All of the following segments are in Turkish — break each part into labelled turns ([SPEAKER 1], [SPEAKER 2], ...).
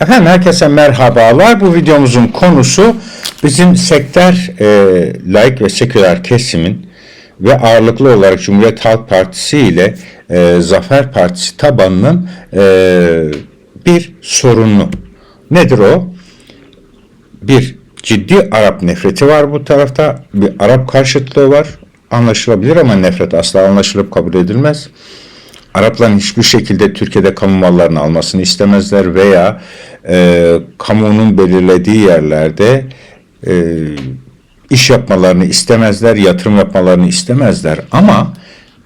[SPEAKER 1] Efendim herkese merhabalar. Bu videomuzun konusu bizim sektör e, laik ve seküler kesimin ve ağırlıklı olarak Cumhuriyet Halk Partisi ile e, Zafer Partisi tabanının e, bir sorunu. Nedir o? Bir, ciddi Arap nefreti var bu tarafta. Bir Arap karşıtlığı var. Anlaşılabilir ama nefret asla anlaşılıp kabul edilmez. Arapların hiçbir şekilde Türkiye'de kamu mallarını almasını istemezler veya e, kamunun belirlediği yerlerde e, iş yapmalarını istemezler, yatırım yapmalarını istemezler. Ama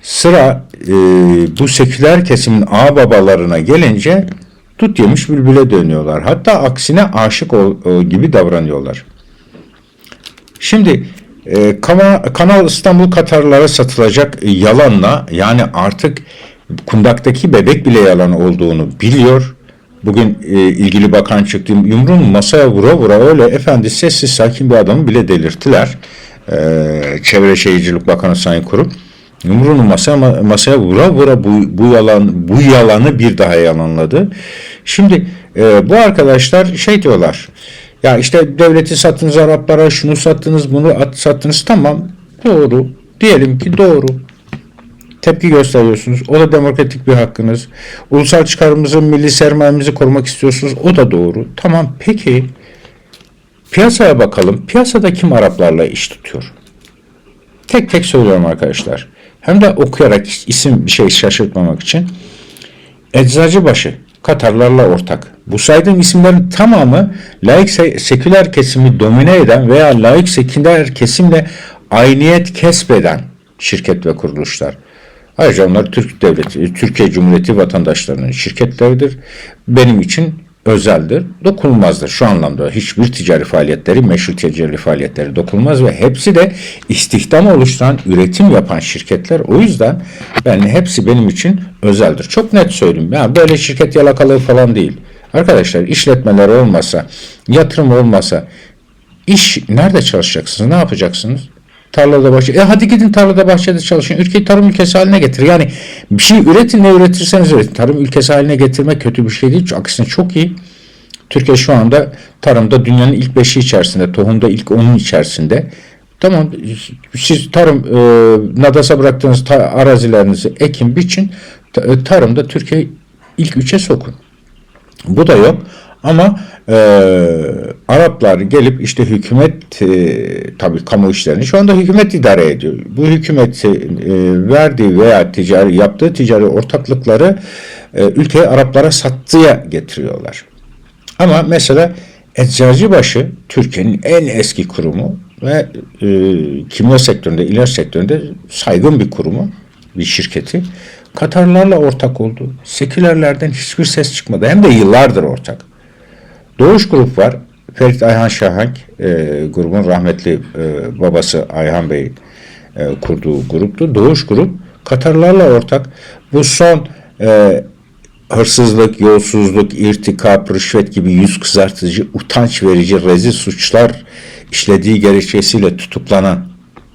[SPEAKER 1] sıra e, bu seküler kesimin ağababalarına gelince tut yemiş bülbüle dönüyorlar. Hatta aksine aşık ol, ol gibi davranıyorlar. Şimdi e, Kanal İstanbul Katarlara satılacak yalanla yani artık kundaktaki bebek bile yalan olduğunu biliyor. Bugün e, ilgili bakan çıktı yumruğunu masaya vura vura öyle efendi sessiz sakin bir adamı bile delirttiler. E, Çevre Şehircilik Bakanı Sayın Kurum yumruğunu masaya masaya vura vura bu, bu yalan bu yalanı bir daha yalanladı. Şimdi e, bu arkadaşlar şey diyorlar. Ya işte devleti sattınız Araplara, şunu sattınız, bunu at, sattınız. Tamam, doğru. Diyelim ki doğru. Tepki gösteriyorsunuz. O da demokratik bir hakkınız. Ulusal çıkarımızı, milli sermayemizi korumak istiyorsunuz. O da doğru. Tamam, peki. Piyasaya bakalım. Piyasada kim Araplarla iş tutuyor? Tek tek söylüyorum arkadaşlar. Hem de okuyarak isim bir şey şaşırtmamak için. Eczacıbaşı Katarlarla ortak. Bu saydığım isimlerin tamamı laik se- seküler kesimi domine eden veya laik seküler kesimle ayniyet kesbeden şirket ve kuruluşlar. Ayrıca onlar Türk Devleti, Türkiye Cumhuriyeti vatandaşlarının şirketleridir. Benim için özeldir, dokunulmazdır. Şu anlamda hiçbir ticari faaliyetleri, meşru ticari faaliyetleri dokunulmaz ve hepsi de istihdam oluşturan, üretim yapan şirketler. O yüzden ben hepsi benim için özeldir. Çok net söyleyeyim. Yani böyle şirket yalakalığı falan değil. Arkadaşlar işletmeler olmasa, yatırım olmasa iş nerede çalışacaksınız? Ne yapacaksınız? Tarlada bahçe. E hadi gidin tarlada bahçede çalışın. Ülkeyi tarım ülkesi haline getir. Yani bir şey üretin ne üretirseniz üretin. Tarım ülkesi haline getirmek kötü bir şey değil. Aksine çok iyi. Türkiye şu anda tarımda dünyanın ilk beşi içerisinde, tohumda ilk onun içerisinde. Tamam siz tarım e, nadasa bıraktığınız ta, arazilerinizi ekin biçin. Ta- tarımda Türkiye ilk üçe sokun. Bu da yok. Ama e, Araplar gelip işte hükümet e, tabii kamu işlerini şu anda hükümet idare ediyor. Bu hükümet e, verdiği veya ticari yaptığı ticari ortaklıkları e, ülkeyi Araplara sattıya getiriyorlar. Ama mesela Eczacıbaşı Türkiye'nin en eski kurumu ve e, kimya sektöründe, ilaç sektöründe saygın bir kurumu, bir şirketi. Katarlarla ortak oldu. Sekülerlerden hiçbir ses çıkmadı. Hem de yıllardır ortak. Doğuş Grup var. Ferit Ayhan Şahank, e, grubun rahmetli e, babası Ayhan Bey e, kurduğu gruptu. Doğuş Grup Katarlarla ortak. Bu son e, hırsızlık, yolsuzluk, irtikap, rüşvet gibi yüz kızartıcı, utanç verici, rezil suçlar işlediği gerekçesiyle tutuklanan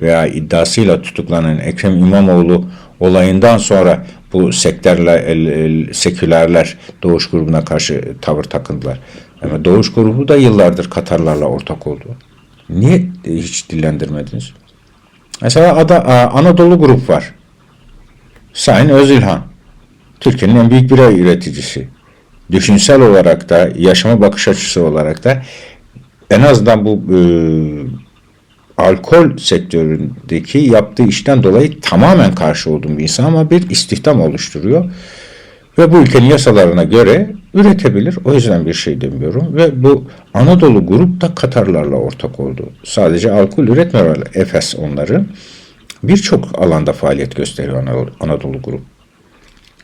[SPEAKER 1] veya iddiasıyla tutuklanan Ekrem İmamoğlu olayından sonra bu sektörle, el- el- sekülerler Doğuş grubuna karşı tavır takındılar. Ama Doğuş grubu da yıllardır Katarlarla ortak oldu. Niye hiç dillendirmediniz? Mesela Ada, Anadolu grup var. Sayın Özilhan. Türkiye'nin en büyük bira üreticisi. Düşünsel olarak da, yaşama bakış açısı olarak da en azından bu e, alkol sektöründeki yaptığı işten dolayı tamamen karşı olduğum bir insan ama bir istihdam oluşturuyor. Ve bu ülkenin yasalarına göre üretebilir. O yüzden bir şey demiyorum. Ve bu Anadolu grup da Katarlarla ortak oldu. Sadece alkol üretmiyorlar. Efes onları. Birçok alanda faaliyet gösteriyor Anadolu, Anadolu grup.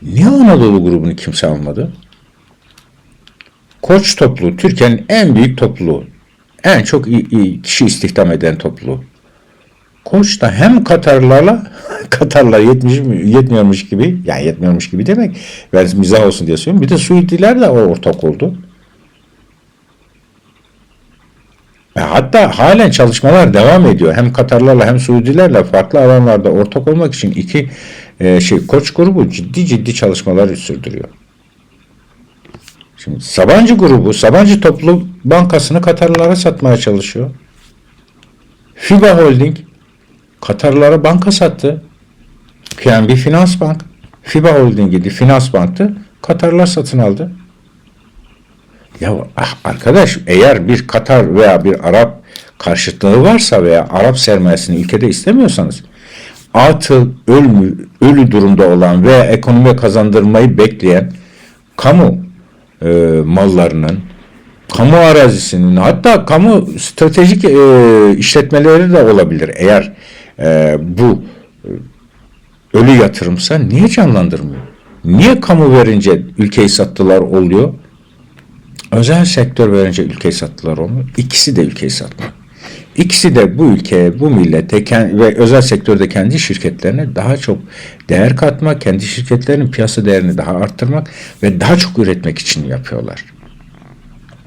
[SPEAKER 1] Niye Anadolu grubunu kimse almadı? Koç topluluğu Türkiye'nin en büyük topluluğu. En çok kişi istihdam eden topluluğu. Koç da hem Katarlarla Katarlar yetmiş, yetmiyormuş gibi yani yetmiyormuş gibi demek ben mizah olsun diye söylüyorum. Bir de Suudilerle o ortak oldu. E hatta halen çalışmalar devam ediyor. Hem Katarlarla hem Suudilerle farklı alanlarda ortak olmak için iki e, şey koç grubu ciddi ciddi çalışmalar sürdürüyor. Şimdi Sabancı grubu, Sabancı Toplu Bankası'nı Katarlılara satmaya çalışıyor. FIBA Holding Katarlılara banka sattı. QNB Finans Bank, FIBA Holding'iydi, Finans Bank'tı. Katarlılar satın aldı. Ya ah, arkadaş eğer bir Katar veya bir Arap karşıtlığı varsa veya Arap sermayesini ülkede istemiyorsanız atıl, ölmü, ölü durumda olan veya ekonomiye kazandırmayı bekleyen kamu e, mallarının, kamu arazisinin hatta kamu stratejik e, işletmeleri de olabilir. Eğer e, bu ölü yatırımsa niye canlandırmıyor? Niye kamu verince ülkeyi sattılar oluyor? Özel sektör verince ülkeyi sattılar olmuyor. İkisi de ülkeyi satmıyor. İkisi de bu ülkeye, bu millete ve özel sektörde kendi şirketlerine daha çok değer katmak, kendi şirketlerinin piyasa değerini daha arttırmak ve daha çok üretmek için yapıyorlar.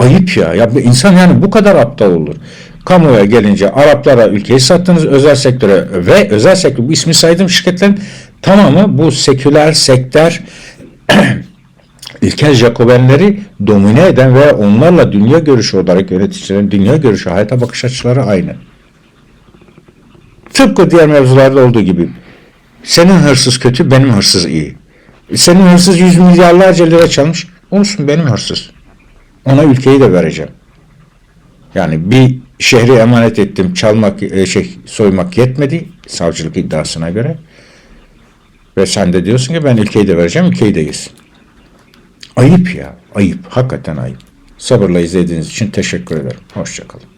[SPEAKER 1] Ayıp ya. Ya bu insan yani bu kadar aptal olur. Kamuya gelince Araplara ülkeyi sattınız, özel sektöre ve özel sektör bu ismi saydığım şirketlerin tamamı bu seküler sektör ilkel Jacobenleri domine eden ve onlarla dünya görüşü olarak yöneticilerin dünya görüşü, hayata bakış açıları aynı. Tıpkı diğer mevzularda olduğu gibi senin hırsız kötü, benim hırsız iyi. Senin hırsız yüz milyarlarca lira çalmış, olsun benim hırsız. Ona ülkeyi de vereceğim. Yani bir şehri emanet ettim, çalmak, e, şey, soymak yetmedi savcılık iddiasına göre. Ve sen de diyorsun ki ben ülkeyi de vereceğim, ülkeyi de yesin. Ayıp ya, ayıp. Hakikaten ayıp. Sabırla izlediğiniz için teşekkür ederim. Hoşçakalın.